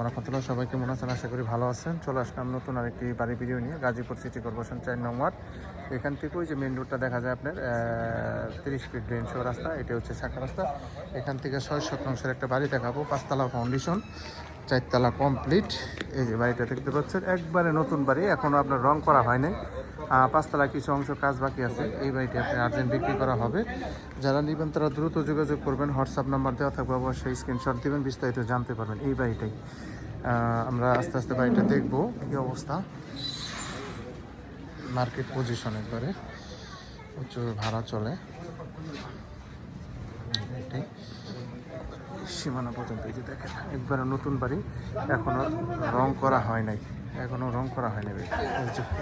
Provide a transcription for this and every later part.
রহমতুল্লাহ সবাই কেমন আছেন? আশা করি ভালো আছেন। চলে আসলাম নতুন আরেকটি বাড়ি ভিডিও নিয়ে। গাজীপুর সিটি কর্পোরেশন চার নম্বর এখান থেকে ওই যে মেন রোডটা দেখা যায় আপনার তিরিশ ফিট ড্রেন শো রাস্তা। এটা হচ্ছে শাখা রাস্তা। এখান থেকে ছয় শতাংশের একটা বাড়ি দেখাবো। পাঁচতলা ফাউন্ডেশন চারতলা কমপ্লিট এই যে বাড়িটা দেখতে পাচ্ছেন। একবারে নতুন বাড়ি। এখনও আপনার রং করা হয়নি পাঁচতলা কিছু অংশ কাজ বাকি আছে। এই বাড়িটি আপনি আর্জেন্ট বিক্রি করা হবে। যারা নেবেন তারা দ্রুত যোগাযোগ করবেন, হোয়াটসঅ্যাপ নাম্বার দেওয়া থাকবে, অবশ্যই স্ক্রিনশট দেবেন, বিস্তারিত জানতে পারবেন। এই বাড়িটাই। আমরা আস্তে আস্তে বাড়িটা দেখব কী অবস্থা। মার্কেট পজিশন একবারে। প্রচুর ভাড়া চলে। সীমানা পর্যন্ত এই যে দেখেন, একবারে নতুন বাড়ি। এখনও রং করা হয় নাই। এখনও রং করা হয়নি।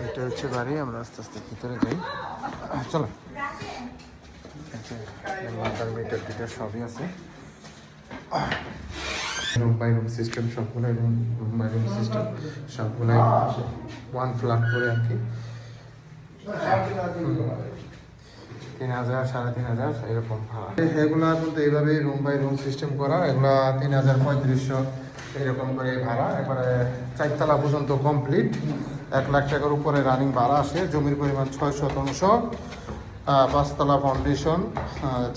এটা হচ্ছে বাড়ি, আমরা আস্তে আস্তে ভিতরে যাই। চলো। ওয়াটার মিটার টিটার সবই আছে। রুম বাই রুম সিস্টেম সবগুলোই room room by room system সবগুলোই ওয়ান ফ্ল্যাট করে আর কি তিন হাজার, সাড়ে তিন হাজার, এরকম ভাড়া। এগুলা কিন্তু এইভাবে রুম বাই রুম সিস্টেম করা, এগুলা তিন হাজার পঁয়ত্রিশশো, এরকম করে ভাড়া। এবারে চারতলা পর্যন্ত কমপ্লিট এক লাখ টাকার উপরে রানিং ভাড়া আসে জমির পরিমাণ ছয় শতাংশ। পাঁচতলা ফাউন্ডেশন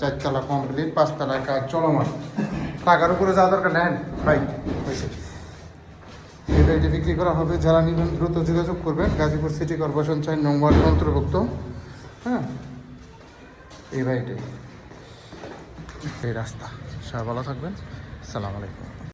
চারতলা কমপ্লিট পাঁচতলায় কাজ চলমান। টাকার উপরে যা দরকার, নেন, ভাই হয়েছে এই বাড়িটি বিক্রি করা হবে, যারা নেবেন দ্রুত যোগাযোগ করবেন। গাজীপুর সিটি কর্পোরেশন চার নম্বর অন্তর্ভুক্ত। হ্যাঁ? এই ভাইটাই এই রাস্তা। সবাই ভালো থাকবেন। সালাম আলাইকুম।